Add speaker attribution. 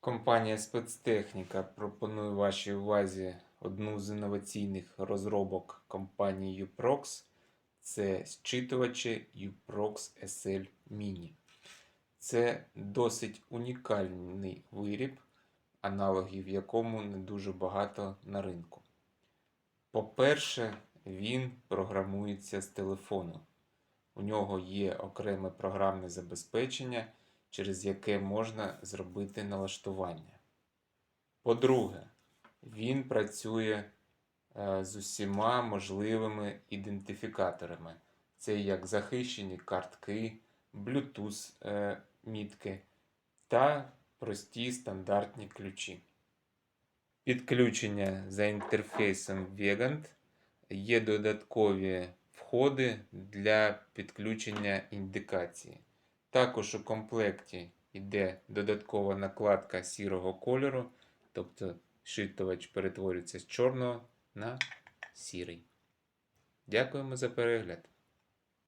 Speaker 1: Компанія Спецтехніка пропонує вашій увазі одну з інноваційних розробок компанії Uprox. Це зчитувачі Uprox SL Mini. Це досить унікальний виріб, аналогів якому не дуже багато на ринку. По-перше, він програмується з телефону. У нього є окреме програмне забезпечення, через яке можна зробити налаштування. По-друге, він працює е, з усіма можливими ідентифікаторами. Це як захищені картки, Bluetooth е, та прості стандартні ключі. Підключення за інтерфейсом Vegant є додаткові входи для підключення індикації. Також у комплекті йде додаткова накладка сірого кольору, тобто шитувач перетворюється з чорного на сірий. Дякуємо за перегляд!